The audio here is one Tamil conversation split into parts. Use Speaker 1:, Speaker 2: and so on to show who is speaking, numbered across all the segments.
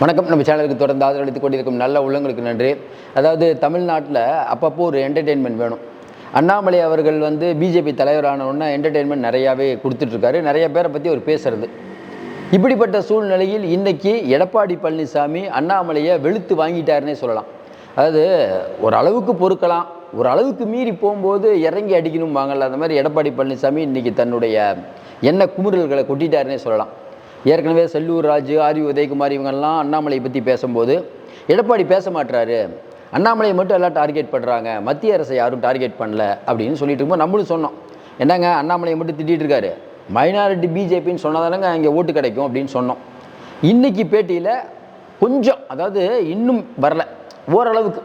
Speaker 1: வணக்கம். நம்ம சேனலுக்கு தொடர்ந்து ஆதரவளித்துக் கொண்டிருக்கும் நல்ல உள்ளங்களுக்கு நன்றி. அதாவது தமிழ்நாட்டில் அப்பப்போ ஒரு என்டர்டெயின்மெண்ட் வேணும். அண்ணாமலை அவர்கள் வந்து பிஜேபி தலைவரான உடனே என்டர்டெயின்மெண்ட் நிறையாவே கொடுத்துட்ருக்காரு. நிறைய பேரை பற்றி அவர் பேசுறது. இப்படிப்பட்ட சூழ்நிலையில் இன்றைக்கி எடப்பாடி பழனிசாமி அண்ணாமலையை வெளுத்து வாங்கிட்டாருன்னே சொல்லலாம். அதாவது ஒரு அளவுக்கு பொறுக்கலாம். ஒரு அளவுக்கு மீறி போகும்போது இறங்கி அடிக்கணும் வாங்கல. அந்த மாதிரி எடப்பாடி பழனிசாமி இன்றைக்கி தன்னுடைய எண்ணெய் குமுறல்களை கொட்டிட்டாருன்னே சொல்லலாம். ஏற்கனவே செல்லூர் ராஜு ஆரி உதயகுமார் இவங்கெல்லாம் அண்ணாமலையை பற்றி பேசும்போது எடப்பாடி பேச மாட்றாரு. அண்ணாமலையை மட்டும் எல்லாம் டார்கெட் பண்ணுறாங்க மத்திய அரசை யாரும் டார்கெட் பண்ணல அப்படின்னு சொல்லிட்டு இருக்கும்போது நம்மளும் சொன்னோம். என்னங்க அண்ணாமலையை மட்டும் திட்டிகிட்டு இருக்காரு? மைனாரிட்டி பிஜேபின்னு சொன்னாதானங்க இங்கே ஓட்டு கிடைக்கும் அப்படின்னு சொன்னோம். இன்னைக்கு பேட்டியில் கொஞ்சம் அதாவது இன்னும் வரல. ஓரளவுக்கு.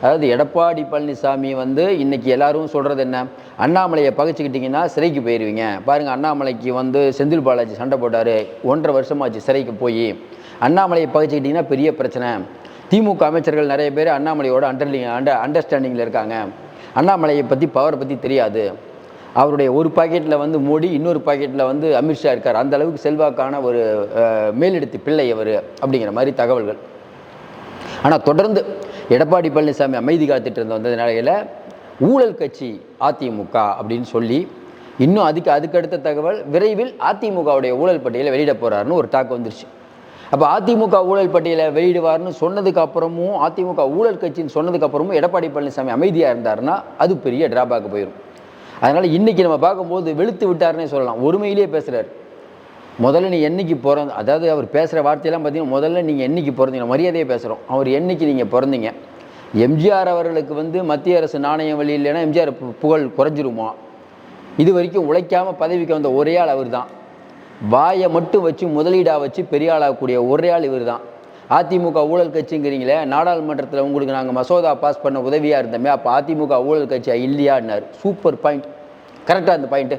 Speaker 1: அதாவது எடப்பாடி பழனிசாமி வந்து இன்றைக்கி எல்லாரும் சொல்கிறது என்ன? அண்ணாமலையை பகைச்சிக்கிட்டிங்கன்னா சிறைக்கு போயிடுவீங்க பாருங்கள் அண்ணாமலைக்கு வந்து செந்தில் பாலாஜி சண்டை போட்டார். ஒன்றரை வருஷமாச்சு சிறைக்கு போய். அண்ணாமலையை பகைச்சிக்கிட்டிங்கன்னா பெரிய பிரச்சனை. திமுக அமைச்சர்கள் நிறைய பேர் அண்ணாமலையோட அண்டர்லிங் அண்டர் அண்டர்ஸ்டாண்டிங்கில் இருக்காங்க. அண்ணாமலையை பற்றி பவரை பற்றி தெரியாது. அவருடைய ஒரு பாக்கெட்டில் வந்து மோடி இன்னொரு பாக்கெட்டில் வந்து அமித்ஷா இருக்கார். அந்த அளவுக்கு செல்வாக்கான ஒரு அஹ், மேலிடத்து பிள்ளை அவர் அப்படிங்கிற மாதிரி தகவல்கள். ஆனால் தொடர்ந்து எடப்பாடி பழனிசாமி அமைதி காத்துட்டு இருந்த வந்த நிலையில் ஊழல் கட்சி அதிமுக அப்படின்னு சொல்லி இன்னும் அதுக்கு அதுக்கடுத்த தகவல் விரைவில் அதிமுகவுடைய ஊழல் பட்டியலை வெளியிட போகிறாருன்னு ஒரு டாக் வந்துருச்சு. அப்போ அதிமுக ஊழல் பட்டியலை வெளியிடுவார்னு சொன்னதுக்கு அப்புறமும் அதிமுக ஊழல் கட்சின்னு சொன்னதுக்கு அப்புறமும் எடப்பாடி பழனிசாமி அமைதியாக இருந்தாருன்னா அது பெரிய டிராபேக் போயிடும் அதனால் இன்னைக்கு நம்ம பார்க்கும்போது வெளுத்து விட்டாருன்னே சொல்லலாம். ஒருமையிலேயே பேசுகிறார் முதல்ல நீ என்னைக்கு பிறந்த அதாவது அவர் பேசுகிற வார்த்தையெல்லாம் பார்த்தீங்கன்னா முதல்ல நீங்கள் என்னைக்கு பிறந்தீங்க? மரியாதையை பேசுகிறோம் அவர் என்னைக்கு நீங்கள் பிறந்தீங்க? எம்ஜிஆர் அவர்களுக்கு வந்து மத்திய அரசு நாணயம் வழி இல்லைன்னா எம்ஜிஆர் புகழ் குறைஞ்சிருமா? இது வரைக்கும் உழைக்காமல் பதவிக்கு வந்த ஒரே ஆள் அவர் தான் வாயை மட்டும் வச்சு முதலீடாக வச்சு பெரிய ஆளாகக்கூடிய ஒரே ஆள் இவர் தான் அதிமுக ஊழல் கட்சிங்கிறீங்களே நாடாளுமன்றத்தில் உங்களுக்கு நாங்கள் மசோதா பாஸ் பண்ண உதவியாக இருந்தோமே அப்போ அதிமுக ஊழல் கட்சியாக இல்லையான்னார். Super point. கரெக்டாக அந்த பாயிண்ட்டு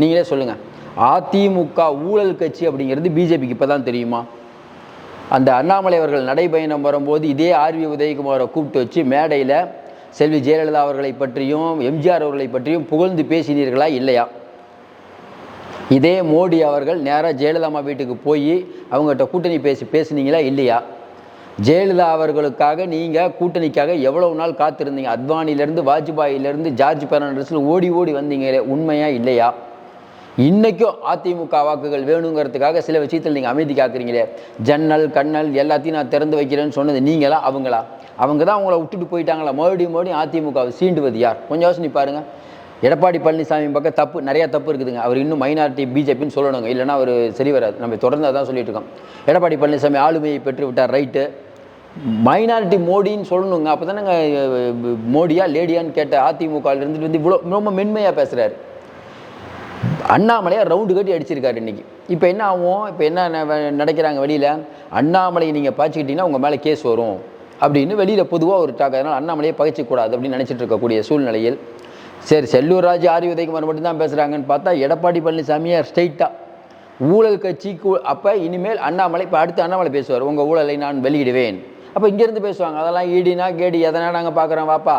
Speaker 1: நீங்களே சொல்லுங்கள் அதிமுக ஊழல் கட்சி அப்படிங்கிறது பிஜேபிக்கு இப்போ தான் தெரியுமா? அந்த அண்ணாமலை அவர்கள் நடைபயணம் வரும்போது இதே ஆர்வி உதயகுமாரை கூப்பிட்டு வச்சு மேடையில் செல்வி ஜெயலலிதா அவர்களை பற்றியும் எம்ஜிஆர் அவர்களை பற்றியும் புகழ்ந்து பேசினீர்களா இல்லையா? இதே மோடி அவர்கள் நேராக ஜெயலலிதா வீட்டுக்கு போய் அவங்ககிட்ட கூட்டணி பேசி பேசுனீங்களா இல்லையா? ஜெயலலிதா அவர்களுக்காக நீங்கள் கூட்டணிக்காக எவ்வளவு நாள் காத்திருந்தீங்க? அத்வானிலேருந்து வாஜ்பாயிலேருந்து ஜார்ஜ் பெர்னாண்டஸில் ஓடி ஓடி வந்தீங்களே உண்மையா இல்லையா? இன்றைக்கும் அதிமுக வாக்குகள் வேணுங்கிறதுக்காக சில விஷயத்தில் நீங்கள் அமைதி காக்குறீங்களே. ஜன்னல் கண்ணல் எல்லாத்தையும் நான் திறந்து வைக்கிறேன்னு சொன்னது நீங்களா அவங்களா? அவங்க தான் உங்களை விட்டுட்டு போயிட்டாங்களா? மறுபடியும் மறுபடியும் அதிமுகவை சீண்டுவது யார்? கொஞ்சம் யோசனை பாருங்க. எடப்பாடி பழனிசாமி பக்கம் தப்பு நிறையா தப்பு இருக்குதுங்க. அவர் இன்னும் மைனாரிட்டி பிஜேபின்னு சொல்லணுங்க. இல்லைனா அவர் சரி வராது. நம்ம தொடர்ந்து அதான் சொல்லிட்டு இருக்கோம். எடப்பாடி பழனிசாமி ஆளுமையை பெற்று விட்டார் ரைட்டு மைனாரிட்டி மோடின்னு சொல்லணுங்க. அப்போ தானேங்க மோடியா லேடியான்னு கேட்ட அதிமுகவில் இருந்துட்டு வந்து இவ்வளோ ரொம்ப மென்மையாக பேசுகிறாரு அண்ணாமலையை ரவுண்டு கட்டி அடிச்சிருக்காரு இன்றைக்கி இப்போ என்ன ஆகும்? இப்போ என்ன ந- நடக்கிறாங்க வெளியில்? அண்ணாமலையை நீங்கள் பாய்ச்சிக்கிட்டிங்கன்னா உங்கள் மேலே கேஸ் வரும். அப்படின்னு வெளியில் பொதுவாக ஒரு டாக் அதனால் அண்ணாமலையை பகைச்சிக்கூடாது அப்படின்னு நினச்சிட்டு இருக்கக்கூடிய சூழ்நிலையில். சரி செல்லூர் ராஜ் ஆரி. உதயகுமார் மட்டும்தான் பேசுகிறாங்கன்னு பார்த்தா எடப்பாடி பழனிசாமியை ஸ்ட்ரைட்டாக ஊழல் கட்சிக்கு அப்போ இனிமேல் அண்ணாமலை இப்போ அடுத்து அண்ணாமலை பேசுவார். உங்கள் ஊழலை நான் வெளியிடுவேன். அப்போ இங்கேருந்து பேசுவாங்க. அதெல்லாம் ஈடினா கேடி எதனா நாங்கள் பார்க்குறோம் வாப்பா.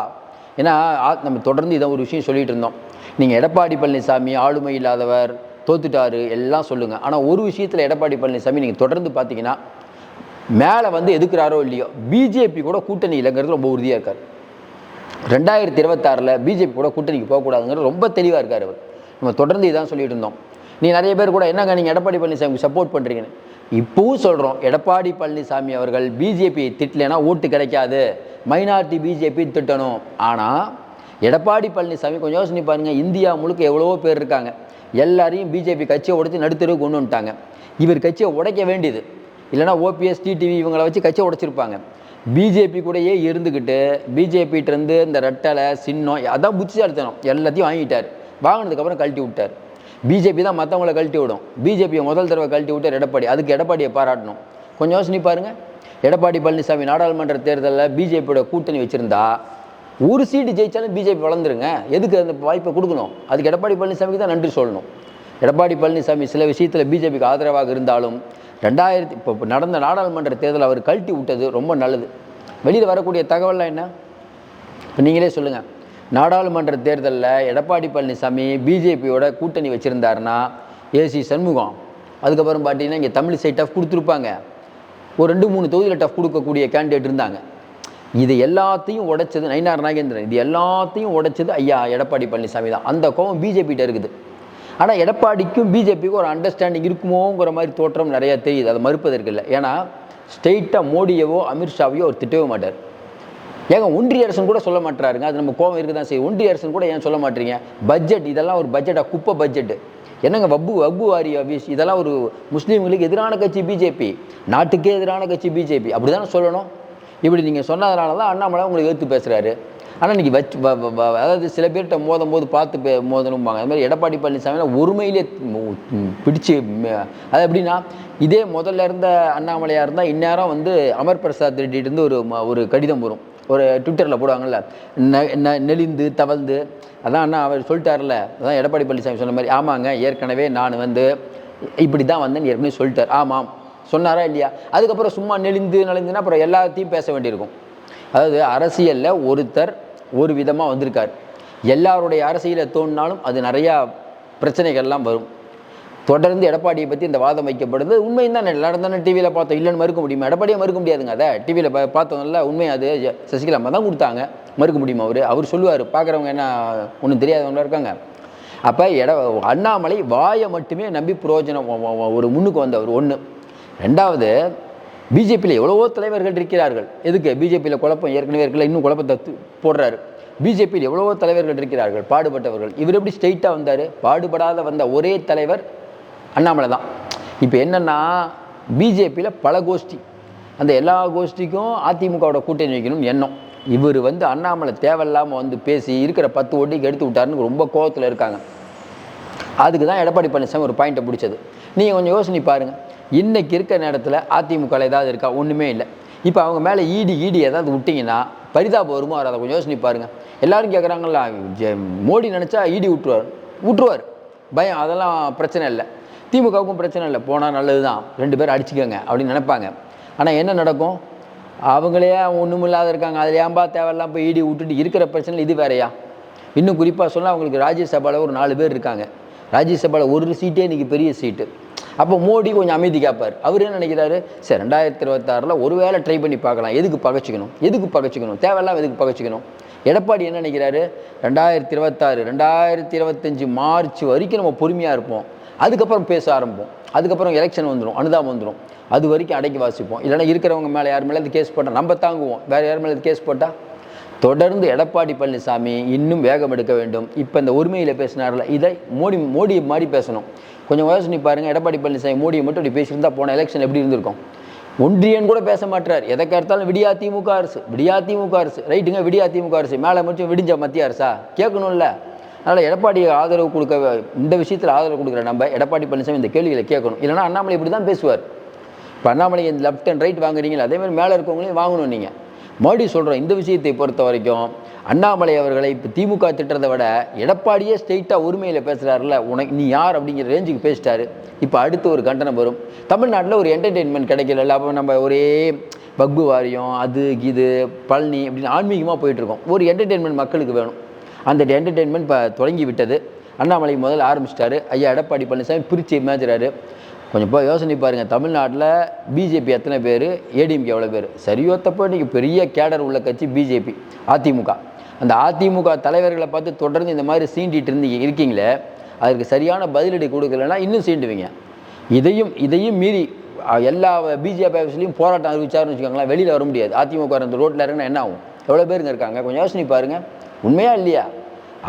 Speaker 1: ஏன்னா நம்ம தொடர்ந்து இதை ஒரு விஷயம் சொல்லிகிட்டு இருந்தோம். நீங்கள் எடப்பாடி பழனிசாமி ஆளுமை இல்லாதவர் தோத்துட்டாரு எல்லாம் சொல்லுங்கள் ஆனால் ஒரு விஷயத்தில் எடப்பாடி பழனிசாமி நீங்கள் தொடர்ந்து பார்த்தீங்கன்னா மேலே வந்து எதுக்குறாரோ இல்லையோ பிஜேபி கூட கூட்டணி இல்லைங்கிறது ரொம்ப உறுதியாக இருக்கார். ரெண்டாயிரத்தி இருபத்தாறில் பிஜேபி கூட கூட்டணிக்கு போகக்கூடாதுங்கிறது ரொம்ப தெளிவாக இருக்கார் அவர். நம்ம தொடர்ந்து இதான் சொல்லிட்டு இருந்தோம். நீ நிறைய பேர் கூட என்னங்க நீங்கள் எடப்பாடி பழனிசாமிக்கு சப்போர்ட் பண்ணுறீங்கன்னு இப்போவும் சொல்கிறோம் எடப்பாடி பழனிசாமி அவர்கள் பிஜேபி திட்டலைன்னா ஓட்டு கிடைக்காது. மைனாரிட்டி பிஜேபி திட்டணும். ஆனால் எடப்பாடி பழனிசாமி கொஞ்சம் யோசனை பாருங்கள் இந்தியா முழுக்க எவ்வளவோ பேர் இருக்காங்க. எல்லாரையும் பிஜேபி கட்சியை உடைச்சி நடுத்தருவு கொண்டு வந்துட்டாங்க. இவர் கட்சியை உடைக்க வேண்டியது. இல்லைனா ஓபிஎஸ் டிடிவி இவங்களை வச்சு கட்சியை உடைச்சிருப்பாங்க. பிஜேபி கூடயே இருந்துக்கிட்டு பிஜேபிகிட்டருந்து இந்த ரெட்டலை சின்னம் அதான் புத்திசாலித்தனம் எல்லாத்தையும் வாங்கிட்டார். வாங்கினதுக்கப்புறம் கழட்டி விட்டார். பிஜேபி தான் மற்றவங்கள கழட்டி விடும். பிஜேபியை முதல் தடவை கழட்டி விட்டார் எடப்பாடி அதுக்கு எடப்பாடியை பாராட்டணும். கொஞ்சம் யோசனை பாருங்க. எடப்பாடி பழனிசாமி நாடாளுமன்ற தேர்தலில் பிஜேபியோட கூட்டணி வச்சுருந்தா ஒரு சீட்டு ஜெயித்தாலும் பிஜேபி வளர்ந்துருங்க. எதுக்கு அந்த வாய்ப்பை கொடுக்கணும்? அதுக்கு எடப்பாடி பழனிசாமிக்கு தான் நன்றி சொல்லணும். எடப்பாடி பழனிசாமி சில விஷயத்தில் பிஜேபிக்கு ஆதரவாக இருந்தாலும் ரெண்டாயிரத்தி இப்போ நடந்த நாடாளுமன்ற தேர்தல் அவர் கழட்டி விட்டது ரொம்ப நல்லது. வெளியில் வரக்கூடிய தகவல்லாம் என்ன? இப்போ நீங்களே சொல்லுங்கள் நாடாளுமன்ற தேர்தலில் எடப்பாடி பழனிசாமி பிஜேபியோட கூட்டணி வச்சுருந்தாருன்னா ஏசி சண்முகம். அதுக்கப்புறம் பார்த்தீங்கன்னா இங்கே தமிழ் சைட் டஃப் கொடுத்துருப்பாங்க. ஒரு ரெண்டு மூணு தொகுதியில் டஃப் கொடுக்கக்கூடிய கேண்டிடேட் இருந்தாங்க. இது எல்லாத்தையும் உடைச்சது நயினார் நாகேந்திரன். இது எல்லாத்தையும் உடைச்சது ஐயா எடப்பாடி பழனிசாமி தான். அந்த கோவம் பிஜேபிகிட்ட இருக்குது. ஆனால் எடப்பாடிக்கும் பிஜேபிக்கும் ஒரு அண்டர்ஸ்டாண்டிங் இருக்குமோங்கிற மாதிரி தோற்றம் நிறையா தெரியுது. அதை மறுப்பதற்கு இல்லை. ஏன்னா ஸ்ட்ரெயிட்டாக மோடியவோ அமித்ஷாவையோ அவர் திட்டவே மாட்டார். ஏங்க ஒன்றிய அரசன் கூட சொல்ல மாட்டாருங்க அது நம்ம கோவம் இருக்க தான் செய்யும் ஒன்றிய அரசன் கூட ஏன் சொல்ல மாட்டீங்க பட்ஜெட் இதெல்லாம் ஒரு பட்ஜெட்டாக குப்பை பட்ஜெட்டு என்னங்க வப்பு வப்பு வாரி ஆஃபீஸ் இதெல்லாம் ஒரு முஸ்லீம்களுக்கு எதிரான கட்சி பிஜேபி. நாட்டுக்கே எதிரான கட்சி பிஜேபி. அப்படி தானே சொல்லணும்? இப்படி நீங்கள் சொன்னதுனால தான் அண்ணாமலை உங்களுக்கு எடுத்து பேசுகிறாரு ஆனால் இன்றைக்கி வச்சு வ- வ- அதாவது சில பேர்கிட்ட மோதும் போது பார்த்து பே மோதணும்பாங்க. அது மாதிரி எடப்பாடி பழனிசாமி ஒருமையிலே பிடிச்சி பிடிச்சு அது எப்படின்னா இதே முதல்ல இருந்த அண்ணாமலையாக இருந்தால் இந்நேரம் வந்து அமர் பிரசாத் ரெட்டிட்டு ஒரு ம- ஒரு கடிதம் வரும். ஒரு ட்விட்டரில் போடுவாங்கல்ல நெ- நெளிந்து தவழ்ந்து. அதான் அண்ணா அவர் சொல்லிட்டார்ல அதான் எடப்பாடி பழனிசாமி சொன்ன மாதிரி ஆமாங்க ஏற்கனவே நான் வந்து இப்படி தான் வந்தேன்னு ஏற்கனவே சொல்லிட்டார். ஆமாம். சொன்னாரா இல்லையா? அதுக்கப்புறம் சும்மா நெளிந்து நெளிந்துன்னா அப்புறம் எல்லாத்தையும் பேச வேண்டியிருக்கும். அதாவது அரசியலில் ஒருத்தர் ஒரு விதமாக வந்திருக்கார். எல்லாருடைய அரசியலை தோணினாலும் அது நிறையா பிரச்சனைகள்லாம் வரும். தொடர்ந்து எடப்பாடியை பற்றி இந்த வாதம் வைக்கப்படுது. உண்மையும் தான் நடந்தானே டிவியில் பார்த்தோம். இல்லைன்னு மறுக்க முடியுமா? எடப்பாடியை மறுக்க முடியாதுங்க. அதை டிவியில் பார்த்தோம்ல உண்மை அது. சசிகலா அம்மா தான் கொடுத்தாங்க. மறுக்க முடியுமா அவர்? அவர் சொல்லுவார். பார்க்குறவங்க என்ன ஒன்றும் தெரியாதவங்களா இருக்காங்க. அப்போ எட அண்ணாமலை வாயை மட்டுமே நம்பி பிரயோஜனம் ஒரு முன்னுக்கு வந்தவர் ஒன்று ரெண்டாவது பிஜேபியில் எவ்வளவோ தலைவர்கள் இருக்கிறார்கள். எதுக்கு? பிஜேபியில் குழப்பம் ஏற்கனவே இருக்கல இன்னும் குழப்பத்தை து- போடுறாரு. பிஜேபியில் எவ்வளவோ தலைவர்கள் இருக்கிறார்கள் பாடுபட்டவர்கள். இவர் எப்படி ஸ்ட்ரெயிட்டாக வந்தார்? பாடுபடாத வந்த ஒரே தலைவர் அண்ணாமலை தான். இப்போ என்னென்னா பிஜேபியில் பல கோஷ்டி. அந்த எல்லா கோஷ்டிக்கும் அதிமுகவோட கூட்டணி வைக்கணும் எண்ணம். இவர் வந்து அண்ணாமலை தேவையில்லாமல் வந்து பேசி இருக்கிற பத்து ஓட்டிக்கு எடுத்து விட்டாருன்னு ரொம்ப கோபத்தில் இருக்காங்க. அதுக்கு தான் எடப்பாடி பழனிசாமி ஒரு பாயிண்ட்டை பிடிச்சது. நீங்கள் கொஞ்சம் யோசனை பாருங்கள் இன்றைக்கி இருக்க நேரத்தில் அதிமுகவில் ஏதாவது இருக்கா? ஒன்றுமே இல்லை. இப்போ அவங்க மேலே ஈடி ஈடி ஏதாவது விட்டிங்கன்னா பரிதாபம் வருமோ வராத கொஞ்சம் யோசனை பாருங்கள் எல்லாரும் கேட்குறாங்களா மோடி நினச்சா ஈடி விட்டுருவார். விட்டுருவார். பயம் அதெல்லாம் பிரச்சனை இல்லை. திமுகவுக்கும் பிரச்சனை இல்லை. போனால் நல்லது தான் ரெண்டு பேரும் அடிச்சுக்கோங்க அப்படின்னு நினைப்பாங்க. ஆனால் என்ன நடக்கும்? அவங்களே ஒன்றும் இல்லாத இருக்காங்க. அதில் ஏன்பா தேவையில்லாம் போய் ஈடி விட்டுட்டு இருக்கிற பிரச்சனை இது வேறையா? இன்னும் குறிப்பாக சொன்னால் அவங்களுக்கு ராஜ்யசபாவில் ஒரு நாலு பேர் இருக்காங்க. ராஜ்யசபாவில் ஒரு சீட்டே இன்றைக்கி பெரிய சீட்டு. அப்போ மோடி கொஞ்சம் அமைதி காப்பார். அவர் என்ன நினைக்கிறாரு? சரி ரெண்டாயிரத்தி இருபத்தாறில் ஒரு வேளை ட்ரை பண்ணி பார்க்கலாம். எதுக்கு பகச்சிக்கணும்? எதுக்கு பகச்சிக்கணும்? தேவையில்லாம எதுக்கு பகச்சிக்கணும்? எடப்பாடி என்ன நினைக்கிறாரு? ரெண்டாயிரத்தி இருபத்தாறு ரெண்டாயிரத்தி இருபத்தஞ்சி மார்ச் வரைக்கும் நம்ம பொறுமையாக இருப்போம். அதுக்கப்புறம் பேச ஆரம்பிப்போம். அதுக்கப்புறம் எலெக்ஷன் வந்துடும் அனுதாபம் வந்துடும் அது வரைக்கும் அடக்கி வாசிப்போம். இல்லைன்னா இருக்கிறவங்க மேலே யார் மேலே கேஸ் போட்டால் நம்ம தாங்குவோம். வேறு யார் மேலே கேஸ் போட்டால் தொடர்ந்து எடப்பாடி பழனிசாமி இன்னும் வேகம் எடுக்க வேண்டும். இப்போ இந்த உரிமையில் பேசினார்ல இதை மோடி மோடி மாதிரி பேசணும். கொஞ்சம் யோசனை பாருங்க எடப்பாடி பழனிசாமி மோடியை மட்டும் இப்படி பேசியிருந்தா போன எலெக்ஷன் எப்படி இருந்திருக்கும்? ஒன்றியன் கூட பேச மாட்டார். எதை கேட்டாலும் விடியா திமுக அரசு விடியா திமுக அரசு. ரைட்டுங்க விடியா திமுக அரசு. மேலே மட்டும் விடிஞ்ச மத்திய அரசா? கேட்கணும்ல. அதனால் எடப்பாடி ஆதரவு கொடுக்க இந்த விஷயத்தில் ஆதரவு கொடுக்குற நம்ம எடப்பாடி பழனிசாமி இந்த கேள்விகளை கேட்கணும். இல்லைன்னா அண்ணாமலை இப்படி தான் பேசுவார். இப்போ அண்ணாமலை லெஃப்ட் அண்ட் ரைட் வாங்குறீங்களா? அதே மாதிரி மேலே இருக்கவங்களையும் வாங்கணும் நீங்கள் மோடி சொல்கிறோம் இந்த விஷயத்தை பொறுத்த வரைக்கும் அண்ணாமலை அவர்களை இப்போ திமுக திட்டுறதை விட எடப்பாடியே ஸ்ட்ரெயிட்டாக உரிமையில் பேசுகிறாருல உனக்கு நீ யார் அப்படிங்கிற ரேஞ்சுக்கு பேசிட்டாரு. இப்போ அடுத்து ஒரு கண்டனம் வரும். தமிழ்நாட்டில் ஒரு என்டர்டெயின்மெண்ட் கிடைக்கல அப்போ நம்ம ஒரே பக்பு வாரியம் அது இது பழனி அப்படின்னு ஆன்மீகமாக போயிட்டுருக்கோம் ஒரு என்டர்டெயின்மெண்ட் மக்களுக்கு வேணும். அந்த என்டர்டெயின்மெண்ட் இப்போ தொடங்கி விட்டது. அண்ணாமலை முதல் ஆரம்பிச்சிட்டாரு. ஐயா எடப்பாடி பழனிசாமி பிரித்து மேய்ச்சிறாரு கொஞ்சம் போய் யோசனை பாருங்கள் தமிழ்நாட்டில் பிஜேபி எத்தனை பேர்? ஏடிஎம்கே எவ்வளோ பேர்? சரியோ தப்போ இன்றைக்கி பெரிய கேடர் உள்ள கட்சி பிஜேபி அதிமுக அந்த அதிமுக தலைவர்களை பார்த்து தொடர்ந்து இந்த மாதிரி சீண்டிகிட்டு இருந்தீங்க இருக்கீங்களே அதற்கு சரியான பதிலடி கொடுக்கலன்னா இன்னும் சீண்டுவீங்க. இதையும் இதையும் மீறி எல்லா பிஜேபி ஆஃபீஸ்லையும் போராட்டம் அறிவிச்சாருன்னு வச்சுக்கோங்களேன் வெளியில் வர முடியாது. அதிமுக அந்த ரோட்டில் இறங்கினா என்ன ஆகும்? எவ்வளோ பேருங்க இருக்காங்க? கொஞ்சம் யோசனை பாருங்கள் உண்மையாக இல்லையா?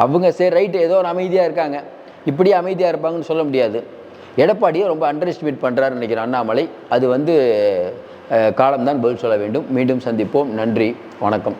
Speaker 1: அவங்க சரி ரைட்டு ஏதோ ஒரு அமைதியாக இருக்காங்க. இப்படியே அமைதியாக இருப்பாங்கன்னு சொல்ல முடியாது. எடப்பாடியை ரொம்ப அண்டர் எஸ்டிமேட் பண்ணுறாருன்னு நினைக்கிறேன் அண்ணாமலை. அது வந்து காலம்தான் பதில் சொல்ல வேண்டும். மீண்டும் சந்திப்போம். நன்றி. வணக்கம்.